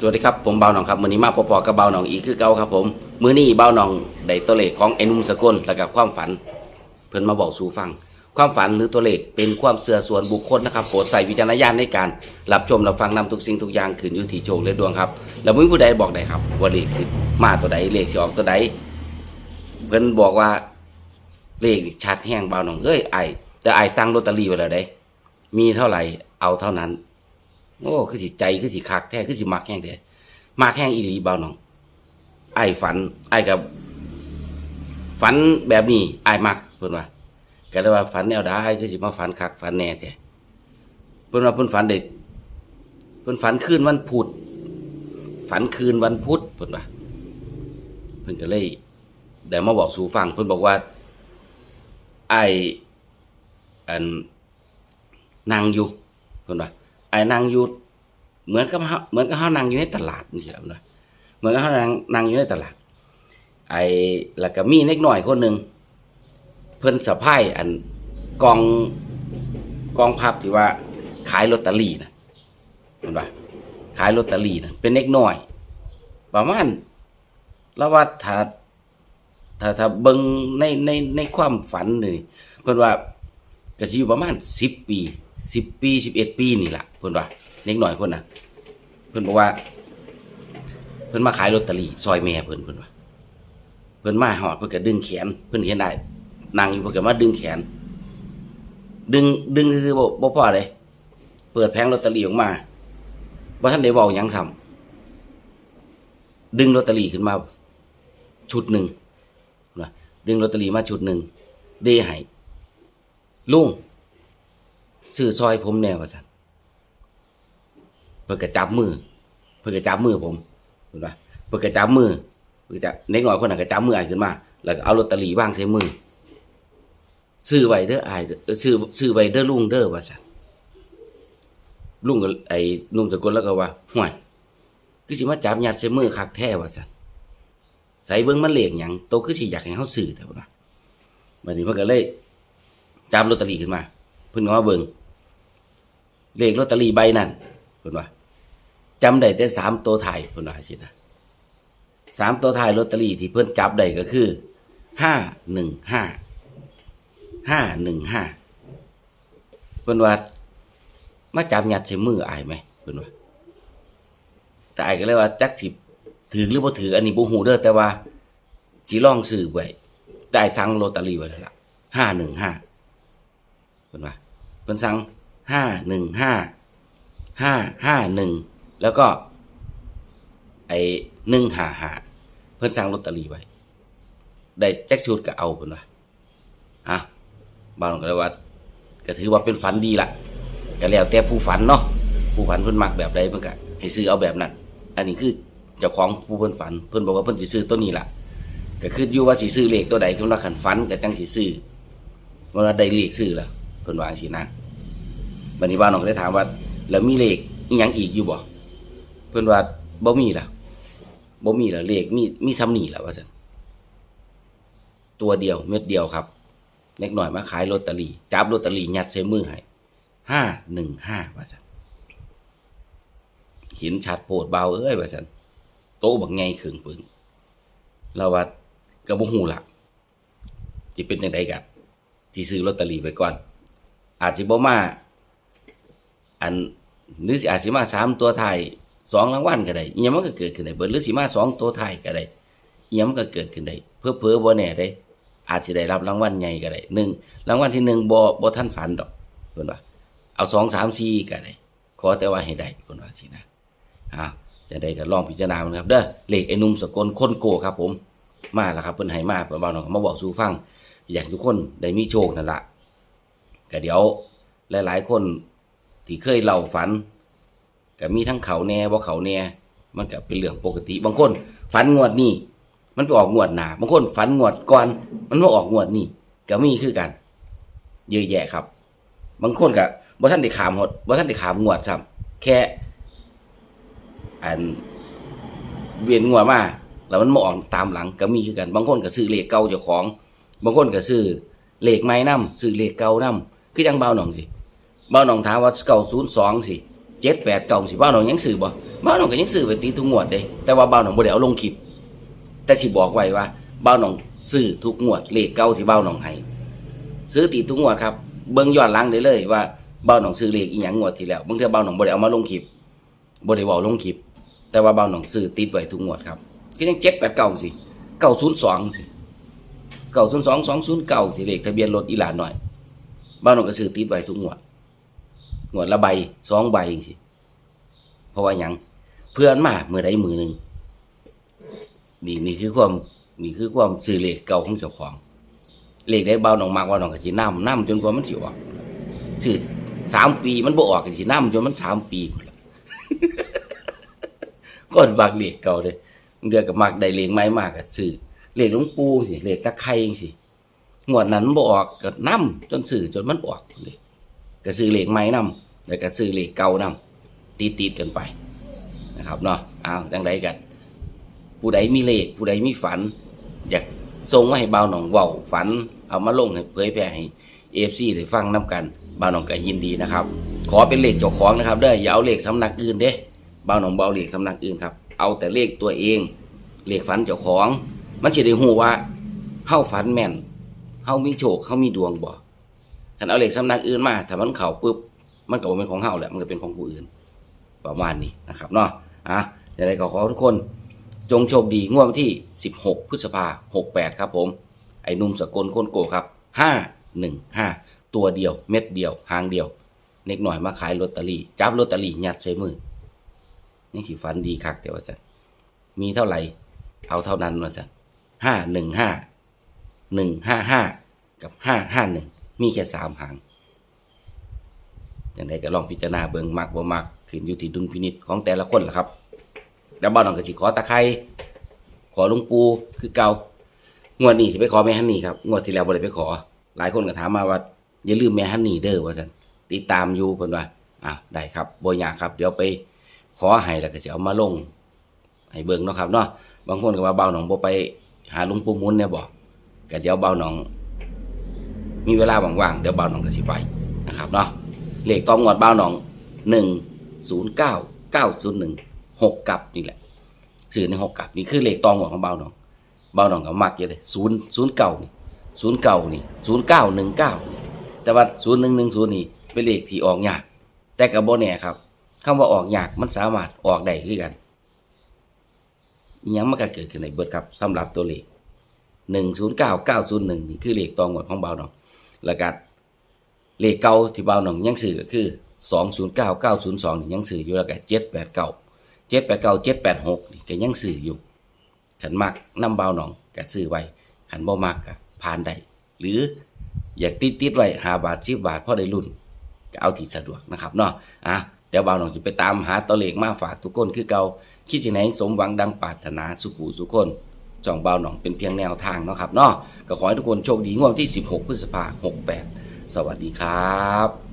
สวัสดีครับผมเบาหนองครับมือนี้มาพอๆกับเบาหนองอีกคือเก่าครับผมมือนี้เบาหนองได้ตัวเลขของไอ้นุ่มสกลและกับความฝัน เพิ่นมาบอกสู่ฟัง ความฝันหรือตัวเลขเป็นความเสื่อส่วนบุคคลนะครับโปรดใส่วิจารณญาณในการรับชมรับฟังนำทุกสิ่งทุกอย่างขึ้นอยู่ที่โชคและดวงครับแล้วมือผู้ใดบอกได้ครับว่าเลขสิมาตัวใดเลขสิออกตัวใดเพิ่นบอกว่าเลขนี่ชัดแห้งเบาหนองเอ้ยไอแต่ไอสั่งลอตเตอรี่ไว้แล้วได้มีเท่าไหร่เอาเท่านั้น โอ้คือสิใจคือสิคักแท้คือสิมักแห้งแท้มักแห้งอีหลีเบาน้องไอ้ฝัน ไอ้กับฝันแบบนี้ไอ้ายมักเพิ่นว่าก็เลยว่าฝันแนวใดคือสิมาฝันคักฝันแน่แท้เพิ่นว่าเพิ่นฝันเด็ดเพิ่นฝันคืนวันพุธฝันคืนวันพุธเพิ่นว่าเพิ่นก็เลยได้มาบอกสู่ฟังเพิ่นบอกว่า ไอ้อันนั่งอยู่เพิ่นว่า อ้นางอยู่เหมือนกับเหมือนกับเฮานางอยู่ในตลาดนี่สิครับนะเหมือนกับเฮานางนางอยู่ในตลาด ไอ้แล้วก็มีเล็กน้อยคนหนึ่งเพิ่นสะพายอันกองกองพับที่ว่า ขายลอตเตอรี่นะเห็นปะขายลอตเตอรี่นะเป็นเล็กน้อย ประมาณแล้วว่าถ้าถ้าถ้าเบิ่งในในในความฝันนี่เพิ่นว่าก็สิอยู่ประมาณสิบปี สิบปีสิบเอ็ดปีนี่แหละเพิ่อนว่าเล็กหน่อยคนนะเพิ่อนบอกว่า เพิ่อนมาขายลอตเตอรี่ซอยแม่เพิ่อนเพิ่อนว่า เพิ่อนมาหอดเพิ่อนก็ดึงแขน เพิ่อนเห็นได้นั่งอยู่เพิ่อนก็มาดึงแขน ดึงดึงคือบ่บ่อเลยเปิดแผงลอตเตอรี่ออกมาบ่ทันได้เว้าหยังซ้ำดึงลอตเตอรี่ขึ้นมา ชุดหนึ่งนะดึงลอตเตอรี่มาชุดหนึ่งเดให้ลุง ซื้อซอยผมแน่ว่าสันเพื่อกระจับมือ เพื่อกระจับมือผมเห็นปะเพื่อกระจับมือเพื่อกระเล็กน้อยคนนั้นกระจับมือไอ้ขึ้นมา แล้วก็เอาลอตเตอรี่วางใส่มือซื้อไว้เด้อไอ้เด้อเออซื้อซื้อไว้เด้อลุงเด้อว่าสันลุงก็ไอ้ลุงตะโกนแล้วก็ว่าห่วยคือสิมาจับยัดใส่มือคักแท้ว่าสันใส่เบิ้งมันเหลียงหยังโตคือสิอยากให้เขาซื้อแต่ว่าบัดนี้มันก็เลยจับลอตเตอรี่ขึ้นมา เพิ่นก็มาเบิ่ง เลขลอตเตอรี่ใบนั้นเพิ่นว่าจำได้แต่สามตัวถ่ายเพิ่นว่าสินะสามตัวถ่ายลอตเตอรี่ที่เพิ่นจับได้ก็คือห้าหนึ่งห้าห้าหนึ่งห้าเพิ่นว่ามาจับยัดใส่มืออายไหมเพิ่นว่าแต่อายก็เลยว่าจักสิถือหรือบ่ถืออันนี้บ่ฮู้เด้อแต่ว่าสิลองซื้อไว้ได้สั่งลอตเตอรี่ไว้แล้วล่ะห้าหนึ่งห้าเพิ่นว่าเพิ่นสั่ง ห้าหนึ่งห้าห้าห้าหนึ่งแล้วก็ ไอ้หนึ่งหาหาเพิ่นสั่งลอตเตอรี่ไว้ ได้แจ็คชุดก็เอาเพิ่นว่าอะบางคนก็เลยว่าก็ถือว่าเป็นฝันดีละก็แล้วแต่ผู้ฝันเนาะผู้ฝันเพิ่นมักแบบใดเพิ่นก็ให้ซื้อเอาแบบนั้น อันนี้คือเจ้าของผู้เพิ่นฝัน เพิ่นบอกว่าเพิ่นสิซื้อตัวนี้ล่ะ ก็คืออยู่ว่าสิซื้อเลขตัวใดคือว่าคันฝันก็จังสิซื้อเวลาได้เลขซื้อล้วเพิ่นวางซี่นะ บัดนี้บ้านน้องก็ได้ถามว่า แล้วมีเลขอีหยังอีกอยู่บ่เพิ่นว่าบ่มีล่ะบ่มีล่ะเลขมีมีทำนี่ล่ะว่าซั่นตัวเดียวเม็ดเดียวครับเล็กหน่อยมาขายลอตเตอรี่จับลอตเตอรี่ยัดใส่มือให้ห้าหนึ่งห้าว่าซั่นเห็นชัดโพดเบาเอ้ยว่าซั่นโต๊ะบักไงขึงปึงเราว่าก็บ่ฮู้ล่ะสิเป็นจังไดกันที่ซื้อลอตเตอรี่ไปก่อน อาจสิบ่มา อันหรืออาจสิมาสามตัวไทยสองรางวัลก็ได้อีหยังมันก็เกิดขึ้นได้เบิดหรือสิมาสองตัวไทยก็ได้อีหยังมันก็เกิดขึ้นได้เพื่อเพื่อบ่แน่ได้ อาจสิได้รับรางวัลใหญ่ก็ได้หนึ่งรางวัลที่หนึ่งบ่บ่ทันฝันดอกเพิ่นว่าเอาสองสามสี่ก็ได้ ขอแต่ว่าให้ได้เพิ่นว่าสินะอ้าวจะได้ก็ลองพิจารณามันครับเด้อเลขไอ้นุ่มสกลคนโกครับผม มาแล้วครับเพิ่นให้มาเพิ่นบอกน้องมาบอกสู่ฟัง อยากทุกคนได้มีโชคนั่นละก็เดี๋ยวหลาย ๆ คน ที่เคยเล่าฝันก็มีทั้งเขาแน่บ่เขาแน่มันก็เป็นเรื่องปกติ บางคนฝันงวดนี้มันไปออกงวดหนาบางคนฝันงวดก่อน มันมาออกงวดนี้ก็มีคือกัน เยอะแยะครับ บางคนก็บ่ท่านได้ขามหดบ่ท่านได้ขามงวดซ้ำแค่อันเวียนงวดมาแล้วมันมาออกตามหลังก็มีคือกัน บางคนก็ซื้อเลขเก่าเจ้าของ บางคนก็ซื้อเลขไม้นำซื้อเลขเก่านำคือจังเบาหน่องสิ บ้าหนองถามว่าเก่าศูนย์สองสิเจ็ดแปดเก่าสิเบาหนองยังซื้อบ่บ้าหนองก็ยังซื้อไปตีทุกงวดเด้แต่ว่าบ้าหนองบ่ได้เอาลงคลิป แต่สิบอกไว้ว่าบ้าหนองซื้อทุกงวดเลขเก่าที่บ้าหนองให้ซื้อตีทุกงวดครับเบิ่งย้อนหลังได้เลยว่าบ้าหนองซื้อเลขอีหยังงวดที่แล้วบางเทื่อบ้าหนองบ่ได้เอามาลงคลิปบ่ได้เว้าลงคลิป แต่ว่าบ้าหนองซื้อติดไว้ทุกงวดครับก็ยัง7 8 9สิ902สิ902 209สิเลขทะเบียนรถอีหลานหน่อยบ้าหนองก็ซื้อติดไว้ทุกงวด งวดละใบสองใบสิเพราะว่าหยังเพื่อนมาเมื่อใดมือหนึ่งนี่นี่คือความนี่คือความซื้อเลขเก่าของเจ้าของเลขได้เบาหนองมากว่าหนองกะสิน้ำน้ำจนกว่ามันสิออกซื้อสามปีมันบ่ออกกะสิน้ำจนมันสามปีพุ่นละก็บักเลขเก่าเลยเดือกับมักได้เลขใหม่มากกะซื้อเลขหลวงปู่สิเลขตะไคร้สิงวดนั้นมันบ่ออกก็น้ำจนซื้อจนมันออกเลย ก็ซื้อเหลขใหม่นํแล้วก็ซื้อเหลขเก่านํติดติดกันไปนะครับเนาะเอาจังไดกัน ผู้ใดมีเลขผู้ใดมีฝัน อยากส่งมาให้บ่าวหนองเว้าฝัน เอามาลงให้เผยแพร่ให้เอฟซีได้ฟังนํกันบ่าวหนองก็ยินดีนะครับ ขอเป็นเลขเจ้าของนะครับเด้ออย่าเอาเลขสำนักอื่นเด้บ่าวหนองบ่เอาเลขสำนักอื่นครับเอาแต่เลขตัวเองเลขฝันเจ้าของ มันสิได้ฮู้ว่าเฮาฝันแม่นเฮามีโชคเฮามีดวงบ่ คันเอาเลขสำนักอื่นมาถ้ามันเข้าปุ๊บมันก็บเป็นของเฮาแหละมันก็เป็นของผู้อื่น ประมาณนี้นะครับเนาะอะยังไงก็ขอทุกคน จงโชคดีงวดที่ 16 พฤษภา68ครับผม ไอ้นุ่มสกลโคนโกครับ 515 ตัวเดียวเม็ดเดียวหางเดียวเน็กหน่อยมาขายลอตเตอรี่จับลอตเตอรี่ยัดใส่มือนี่สิฟันดีคักเดี๋ยวว่าสันมีเท่าไหร่เอาเท่านั้นว่าสันห้าหนึ่งห้าหนึ่งห้าห้ากับห้าห้าหนึ่ง มีแค่สามหางอย่างไรก็ลองพิจารณาเบิ่งมักบ่มักขึ้นอยู่ที่ดุลพินิจของแต่ละคนล่ะครับแล้วบ้านน้องก็สิขอตะไคร้ขอหลุงปูคือเก่างวดนี้สิไปขอแม่ฮันนี่ครับงวดที่แล้วบ่ได้ไปขอ หลายคนก็ถามมาว่าอย่าลืมแม่ฮันนี่เด้อว่าซั่นติดตามอยู่เพิ่นว่าอ้าวได้ครับบ่ยากครับ เดี๋ยวไปขอให้แล้วก็สิเอามาลงให้เบิ่งเนาะครับเนาะบางคนก็ว่าเบาหนองบ่ไปหาหลุงปู่มุนเนี่ยบ่ก็เดี๋ยวเบาหนอง มีเวลาว่างๆเดี๋ยวเบาหนองก็สิไปนะครับเนาะเลขตองงวดเบาหนอง109 901หนึ่งหกกลับนี่แหละสื่อในหกกลับนี่คือเลขตองของเบาหนองเบาหนองก็มักอยู่เลยศูนย์ศูนย์เก่านี่ศูนย์เก่านี่ศูนย์เก้าหนึ่งเก้าแต่ว่าศูนย์หนึ่งหนึ่งศูนย์นี่เป็นเลขที่ออกยาก แต่กับโบแน่ครับคำว่าออกยากมันสามารถออกได้คือกันอิหยังมันก็เกิดขึ้นในเบิดครับสำหรับตัวเลขหนึ่งศูนย์เก้าเก้าศูนย์หนึ่งนี่คือเลขตองของเบาหนอง แล้วก็เลขเก่าที่เบาหนองยังสื่อก็คือสองศูนย์เก้าเก้าศูนย์สองยังสื่ออยู่แล้วก็เจ็ดแปดเก้าเจ็ดแปดเก้าเจ็ดแปดหกนี่ก็ยังซื้ออยู่ขันมักน้ำเบาหนองก็ซื้อไว้ขันบ่มักก็ผ่านได้หรืออยากติดติดๆไว้หาบาทสิบบาทพอได้รุ่นก็เอาที่สะดวกนะครับเนาะอะเดี๋ยวเบาหนองจะไปตามหาตัวเลขมาฝากทุกคนคือเก่าคิดสิไหนสมหวังดังปรารถนาสุขูสุขคน จ่องเบาหนองเป็นเพียงแนวทางเนาะครับเนาะก็ขอให้ทุกคนโชคดีงวดที่ 16 พฤษภาคม68 สวัสดีครับ